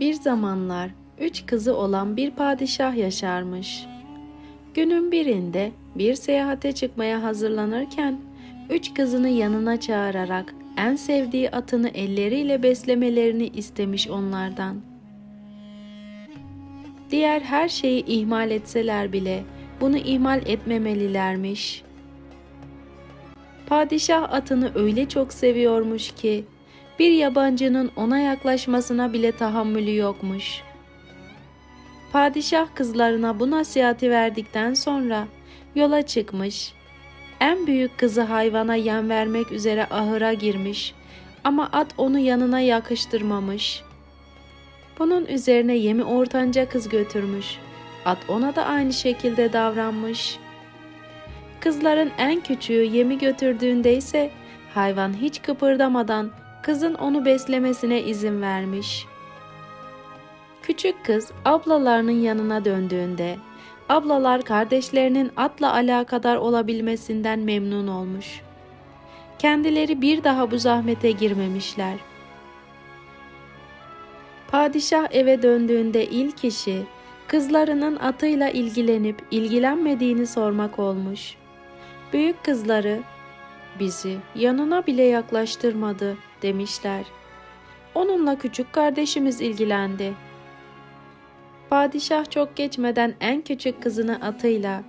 Bir zamanlar üç kızı olan bir padişah yaşarmış. Günün birinde bir seyahate çıkmaya hazırlanırken üç kızını yanına çağırarak en sevdiği atını elleriyle beslemelerini istemiş onlardan. Diğer her şeyi ihmal etseler bile bunu ihmal etmemelilermiş. Padişah atını öyle çok seviyormuş ki bir yabancının ona yaklaşmasına bile tahammülü yokmuş. Padişah kızlarına bu nasihati verdikten sonra yola çıkmış. En büyük kızı hayvana yem vermek üzere ahıra girmiş ama at onu yanına yakıştırmamış. Bunun üzerine yemi ortanca kız götürmüş. At ona da aynı şekilde davranmış. Kızların en küçüğü yemi götürdüğünde ise hayvan hiç kıpırdamadan kızın onu beslemesine izin vermiş. Küçük kız ablalarının yanına döndüğünde ablalar kardeşlerinin atla alakadar olabilmesinden memnun olmuş. Kendileri bir daha bu zahmete girmemişler. Padişah eve döndüğünde ilk işi kızlarının atıyla ilgilenip ilgilenmediğini sormak olmuş. Büyük kızları bizi yanına bile yaklaştırmadı demişler. Onunla küçük kardeşimiz ilgilendi. Padişah çok geçmeden en küçük kızını atıyla,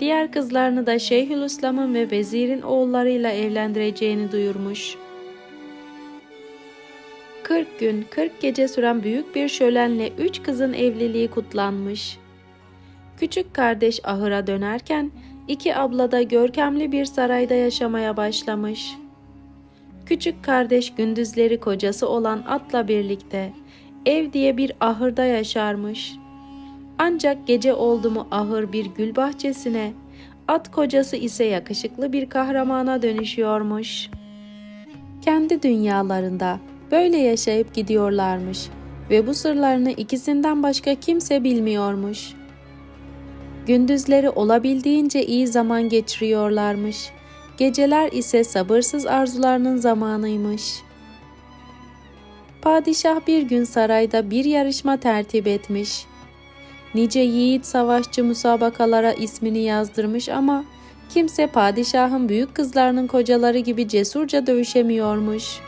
diğer kızlarını da Şeyhülislam'ın ve vezirin oğullarıyla evlendireceğini duyurmuş. 40 gün 40 gece süren büyük bir şölenle üç kızın evliliği kutlanmış. Küçük kardeş ahıra dönerken iki abla da görkemli bir sarayda yaşamaya başlamış. Küçük kardeş gündüzleri kocası olan atla birlikte ev diye bir ahırda yaşarmış. Ancak gece oldu mu ahır bir gül bahçesine, at kocası ise yakışıklı bir kahramana dönüşüyormuş. Kendi dünyalarında böyle yaşayıp gidiyorlarmış ve bu sırlarını ikisinden başka kimse bilmiyormuş. Gündüzleri olabildiğince iyi zaman geçiriyorlarmış. Geceler ise sabırsız arzularının zamanıymış. Padişah bir gün sarayda bir yarışma tertip etmiş. Nice yiğit savaşçı musabakalara ismini yazdırmış ama kimse padişahın büyük kızlarının kocaları gibi cesurca dövüşemiyormuş.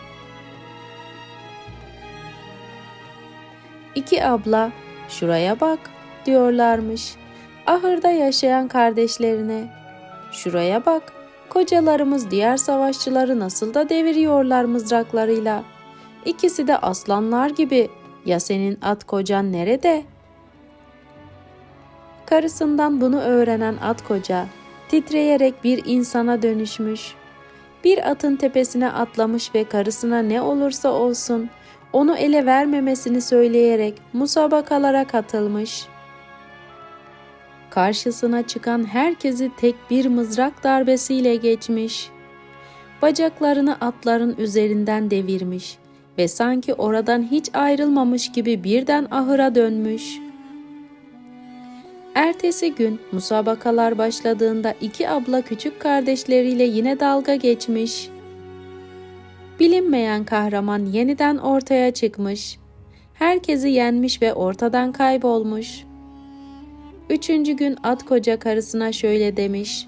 İki abla şuraya bak diyorlarmış. Ahırda yaşayan kardeşlerine. Şuraya bak kocalarımız diğer savaşçıları nasıl da deviriyorlar mızraklarıyla. İkisi de aslanlar gibi. Ya senin at kocan nerede?'' Karısından bunu öğrenen at koca titreyerek bir insana dönüşmüş. Bir atın tepesine atlamış ve karısına ne olursa olsun onu ele vermemesini söyleyerek musabakalara katılmış. Karşısına çıkan herkesi tek bir mızrak darbesiyle geçmiş. Bacaklarını atların üzerinden devirmiş ve sanki oradan hiç ayrılmamış gibi birden ahıra dönmüş.'' Ertesi gün musabakalar başladığında iki abla küçük kardeşleriyle yine dalga geçmiş. Bilinmeyen kahraman yeniden ortaya çıkmış. Herkesi yenmiş ve ortadan kaybolmuş. Üçüncü gün at koca karısına şöyle demiş.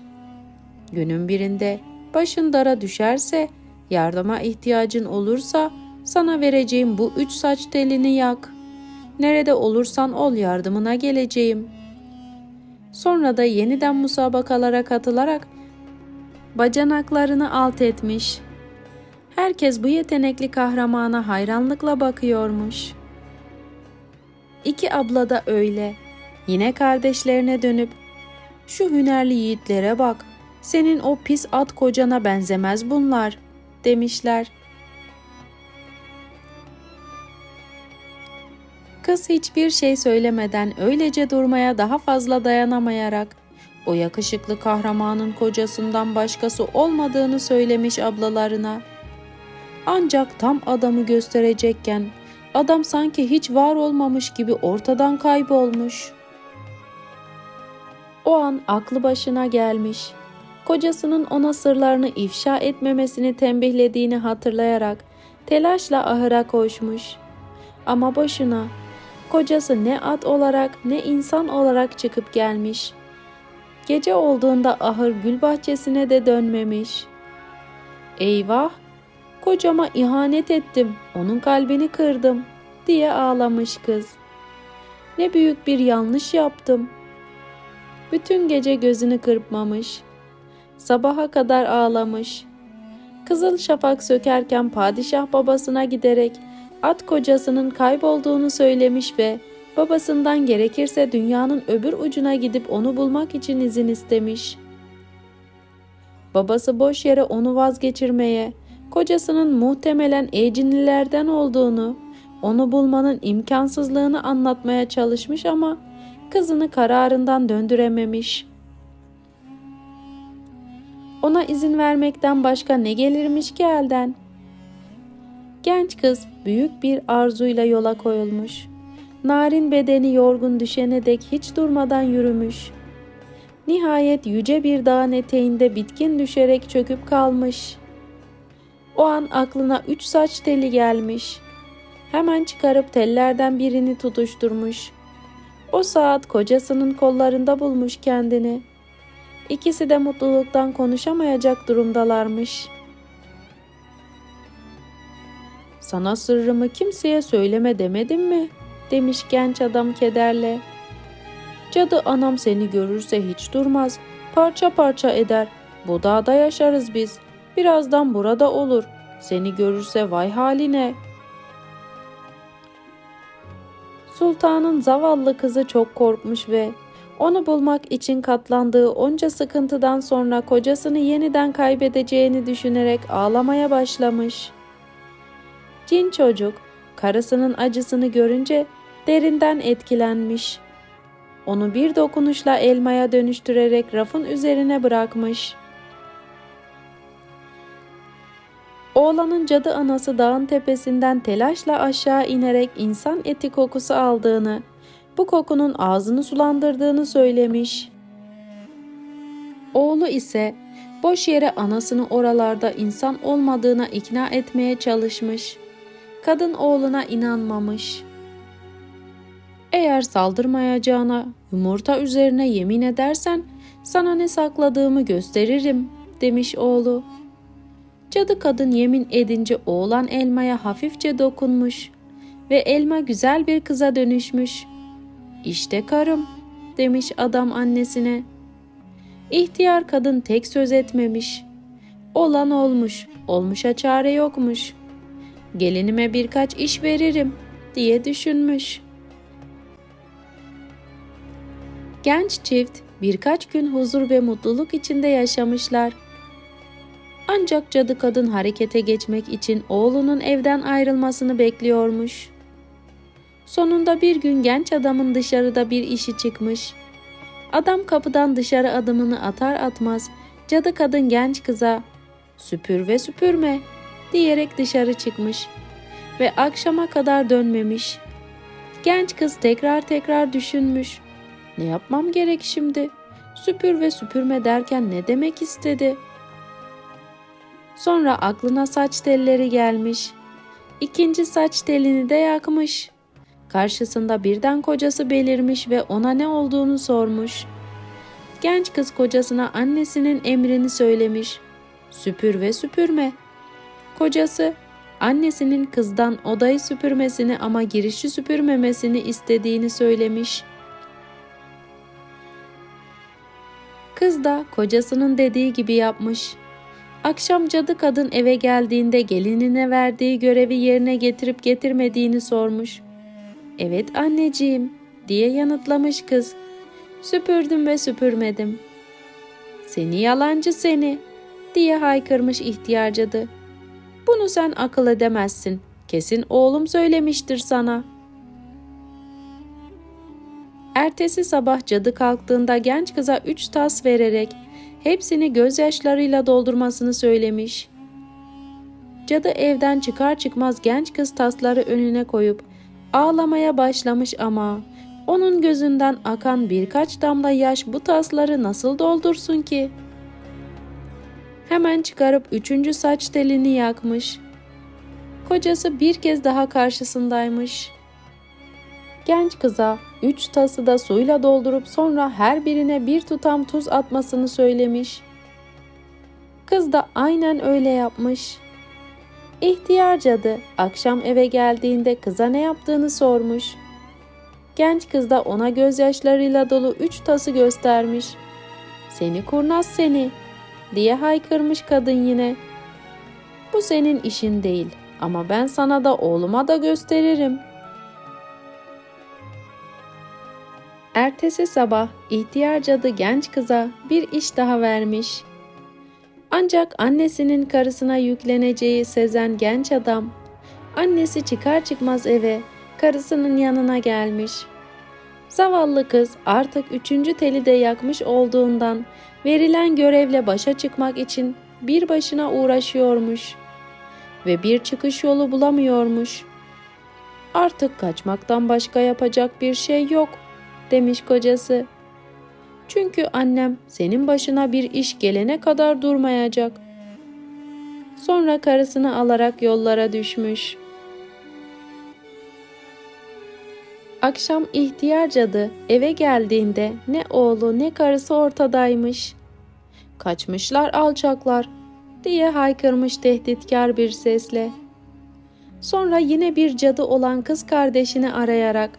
Günün birinde başın dara düşerse, yardıma ihtiyacın olursa sana vereceğim bu üç saç telini yak. Nerede olursan ol yardımına geleceğim.'' Sonra da yeniden musabakalara katılarak bacanaklarını alt etmiş. Herkes bu yetenekli kahramana hayranlıkla bakıyormuş. İki abla da öyle. Yine kardeşlerine dönüp şu hünerli yiğitlere bak. Senin o pis at kocana benzemez bunlar demişler. Kız hiçbir şey söylemeden öylece durmaya daha fazla dayanamayarak o yakışıklı kahramanın kocasından başkası olmadığını söylemiş ablalarına. Ancak tam adamı gösterecekken adam sanki hiç var olmamış gibi ortadan kaybolmuş. O an aklı başına gelmiş. Kocasının ona sırlarını ifşa etmemesini tembihlediğini hatırlayarak telaşla ahıra koşmuş. Ama boşuna Kocası ne at olarak ne insan olarak çıkıp gelmiş. Gece olduğunda ahır gül bahçesine de dönmemiş. Eyvah! Kocama ihanet ettim, onun kalbini kırdım diye ağlamış kız. Ne büyük bir yanlış yaptım. Bütün gece gözünü kırpmamış. Sabaha kadar ağlamış. Kızıl şafak sökerken padişah babasına giderek at kocasının kaybolduğunu söylemiş ve babasından gerekirse dünyanın öbür ucuna gidip onu bulmak için izin istemiş. Babası boş yere onu vazgeçirmeye, kocasının muhtemelen ecinlilerden olduğunu, onu bulmanın imkansızlığını anlatmaya çalışmış ama kızını kararından döndürememiş. Ona izin vermekten başka ne gelirmiş ki elden? Genç kız büyük bir arzuyla yola koyulmuş. Narin bedeni yorgun düşene dek hiç durmadan yürümüş. Nihayet yüce bir dağın eteğinde bitkin düşerek çöküp kalmış. O an aklına üç saç teli gelmiş. Hemen çıkarıp tellerden birini tutuşturmuş. O saat kocasının kollarında bulmuş kendini. İkisi de mutluluktan konuşamayacak durumdalarmış. Sana sırrımı kimseye söyleme demedim mi? demiş genç adam kederle. Cadı anam seni görürse hiç durmaz. Parça parça eder. Bu dağda yaşarız biz. Birazdan burada olur. Seni görürse vay haline. Sultanın zavallı kızı çok korkmuş ve onu bulmak için katlandığı onca sıkıntıdan sonra kocasını yeniden kaybedeceğini düşünerek ağlamaya başlamış. Cin çocuk karısının acısını görünce derinden etkilenmiş. Onu bir dokunuşla elmaya dönüştürerek rafın üzerine bırakmış. Oğlanın cadı anası dağın tepesinden telaşla aşağı inerek insan eti kokusu aldığını, bu kokunun ağzını sulandırdığını söylemiş. Oğlu ise boş yere anasını oralarda insan olmadığına ikna etmeye çalışmış. Kadın oğluna inanmamış. Eğer saldırmayacağına yumurta üzerine yemin edersen sana ne sakladığımı gösteririm demiş oğlu. Cadı kadın yemin edince oğlan elmaya hafifçe dokunmuş ve elma güzel bir kıza dönüşmüş. İşte karım demiş adam annesine. İhtiyar kadın tek söz etmemiş. Olan olmuş, olmuşa çare yokmuş. Gelinime birkaç iş veririm diye düşünmüş. Genç çift birkaç gün huzur ve mutluluk içinde yaşamışlar. Ancak cadı kadın harekete geçmek için oğlunun evden ayrılmasını bekliyormuş. Sonunda bir gün genç adamın dışarıda bir işi çıkmış. Adam kapıdan dışarı adımını atar atmaz cadı kadın genç kıza süpür ve süpürme diyerek dışarı çıkmış ve akşama kadar dönmemiş. Genç kız tekrar tekrar düşünmüş. Ne yapmam gerek şimdi? Süpür ve süpürme derken ne demek istedi? Sonra aklına saç telleri gelmiş. İkinci saç telini de yakmış. Karşısında birden kocası belirmiş ve ona ne olduğunu sormuş. Genç kız kocasına annesinin emrini söylemiş. Süpür ve süpürme. Kocası annesinin kızdan odayı süpürmesini ama girişi süpürmemesini istediğini söylemiş. Kız da kocasının dediği gibi yapmış. Akşam cadı kadın eve geldiğinde gelinine verdiği görevi yerine getirip getirmediğini sormuş. Evet anneciğim diye yanıtlamış kız. Süpürdüm ve süpürmedim. Seni yalancı seni diye haykırmış ihtiyar cadı. Bunu sen akıl edemezsin. Kesin oğlum söylemiştir sana. Ertesi sabah cadı kalktığında genç kıza üç tas vererek hepsini gözyaşlarıyla doldurmasını söylemiş. Cadı evden çıkar çıkmaz genç kız tasları önüne koyup ağlamaya başlamış ama onun gözünden akan birkaç damla yaş bu tasları nasıl doldursun ki? Hemen çıkarıp üçüncü saç telini yakmış. Kocası bir kez daha karşısındaymış. Genç kıza üç tası da suyla doldurup sonra her birine bir tutam tuz atmasını söylemiş. Kız da aynen öyle yapmış. İhtiyar cadı akşam eve geldiğinde kıza ne yaptığını sormuş. Genç kız da ona gözyaşlarıyla dolu üç tası göstermiş. Seni kurnaz seni diye haykırmış kadın yine. Bu senin işin değil ama ben sana da oğluma da gösteririm. Ertesi sabah ihtiyar cadı genç kıza bir iş daha vermiş. Ancak annesinin karısına yükleneceği sezen genç adam, annesi çıkar çıkmaz eve karısının yanına gelmiş. Zavallı kız artık üçüncü teli de yakmış olduğundan verilen görevle başa çıkmak için bir başına uğraşıyormuş ve bir çıkış yolu bulamıyormuş. Artık kaçmaktan başka yapacak bir şey yok demiş kocası. Çünkü annem senin başına bir iş gelene kadar durmayacak. Sonra karısını alarak yollara düşmüş. Akşam ihtiyar cadı eve geldiğinde ne oğlu ne karısı ortadaymış. Kaçmışlar alçaklar diye haykırmış tehditkar bir sesle. Sonra yine bir cadı olan kız kardeşini arayarak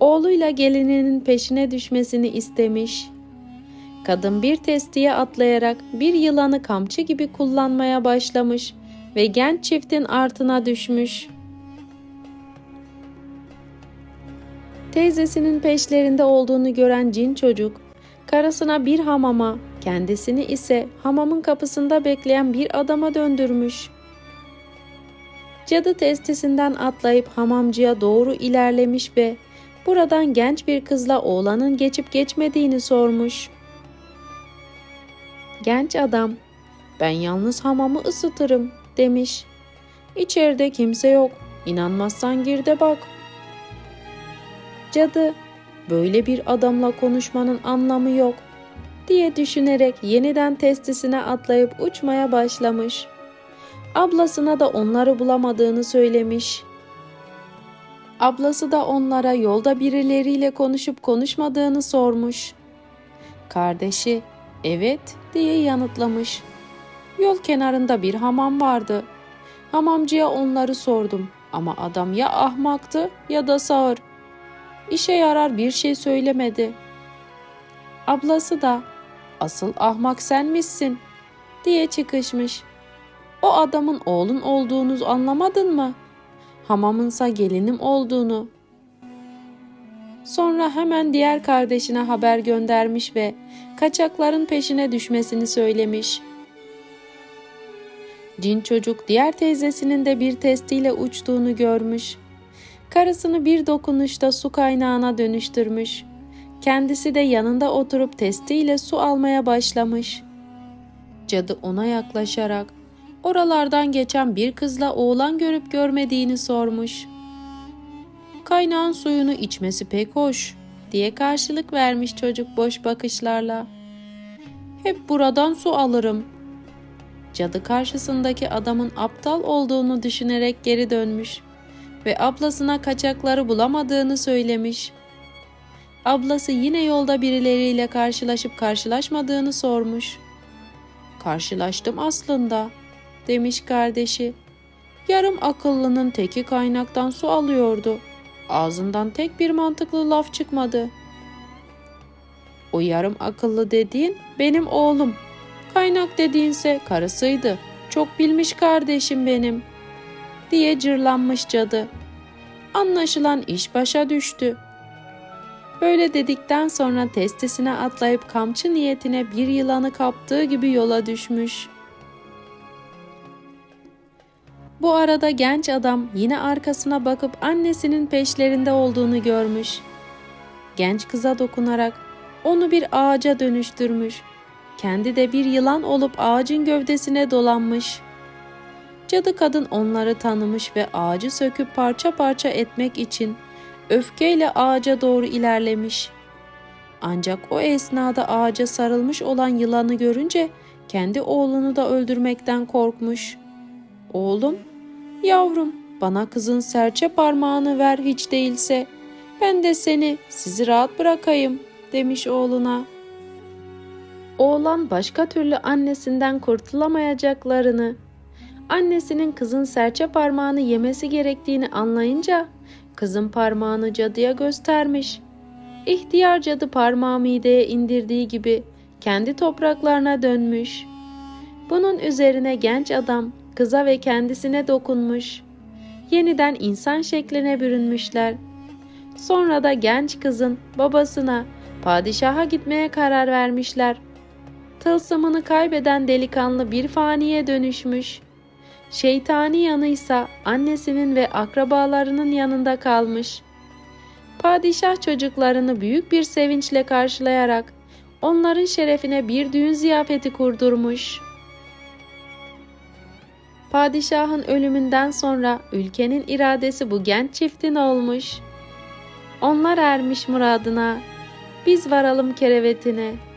oğluyla gelininin peşine düşmesini istemiş. Kadın bir testiye atlayarak bir yılanı kamçı gibi kullanmaya başlamış ve genç çiftin artına düşmüş. Teyzesinin peşlerinde olduğunu gören cin çocuk, karısına bir hamama, kendisini ise hamamın kapısında bekleyen bir adama döndürmüş. Cadı testisinden atlayıp hamamcıya doğru ilerlemiş ve buradan genç bir kızla oğlanın geçip geçmediğini sormuş. Genç adam, ben yalnız hamamı ısıtırım demiş. İçeride kimse yok, İnanmazsan gir de bak. Cadı, böyle bir adamla konuşmanın anlamı yok diye düşünerek yeniden testisine atlayıp uçmaya başlamış. Ablasına da onları bulamadığını söylemiş. Ablası da onlara yolda birileriyle konuşup konuşmadığını sormuş. Kardeşi evet diye yanıtlamış. Yol kenarında bir hamam vardı. Hamamcıya onları sordum ama adam ya ahmaktı ya da sağır. İşe yarar bir şey söylemedi. Ablası da asıl ahmak sen misin diye çıkışmış. O adamın oğlun olduğunu anlamadın mı? Hamamınsa gelinim olduğunu. Sonra hemen diğer kardeşine haber göndermiş ve kaçakların peşine düşmesini söylemiş. Cin çocuk diğer teyzesinin de bir testiyle uçtuğunu görmüş. Karısını bir dokunuşta su kaynağına dönüştürmüş. Kendisi de yanında oturup testiyle su almaya başlamış. Cadı ona yaklaşarak oralardan geçen bir kızla oğlan görüp görmediğini sormuş. Kaynağın suyunu içmesi pek hoş diye karşılık vermiş çocuk boş bakışlarla. Hep buradan su alırım. Cadı karşısındaki adamın aptal olduğunu düşünerek geri dönmüş ve ablasına kaçakları bulamadığını söylemiş. Ablası yine yolda birileriyle karşılaşıp karşılaşmadığını sormuş. Karşılaştım aslında, demiş kardeşi. Yarım akıllının teki kaynaktan su alıyordu. Ağzından tek bir mantıklı laf çıkmadı. O yarım akıllı dediğin benim oğlum. Kaynak dediğinse karısıydı. Çok bilmiş kardeşim benim.'' diye cırlanmış cadı. Anlaşılan iş başa düştü. Böyle dedikten sonra testisine atlayıp kamçı niyetine bir yılanı kaptığı gibi yola düşmüş. Bu arada genç adam yine arkasına bakıp annesinin peşlerinde olduğunu görmüş. Genç kıza dokunarak onu bir ağaca dönüştürmüş. Kendi de bir yılan olup ağacın gövdesine dolanmış.'' Cadı kadın onları tanımış ve ağacı söküp parça parça etmek için öfkeyle ağaca doğru ilerlemiş. Ancak o esnada ağaca sarılmış olan yılanı görünce kendi oğlunu da öldürmekten korkmuş. Oğlum, yavrum bana kızın serçe parmağını ver hiç değilse. Ben de seni, sizi rahat bırakayım demiş oğluna. Oğlan başka türlü annesinden kurtulamayacaklarını, annesinin kızın serçe parmağını yemesi gerektiğini anlayınca kızın parmağını cadıya göstermiş. İhtiyar cadı parmağı mideye indirdiği gibi kendi topraklarına dönmüş. Bunun üzerine genç adam kıza ve kendisine dokunmuş. Yeniden insan şekline bürünmüşler. Sonra da genç kızın babasına padişaha gitmeye karar vermişler. Tılsımını kaybeden delikanlı bir faniye dönüşmüş. Şeytani yanıysa annesinin ve akrabalarının yanında kalmış. Padişah çocuklarını büyük bir sevinçle karşılayarak onların şerefine bir düğün ziyafeti kurdurmuş. Padişahın ölümünden sonra ülkenin iradesi bu genç çiftin olmuş. Onlar ermiş muradına, biz varalım kerevetine.''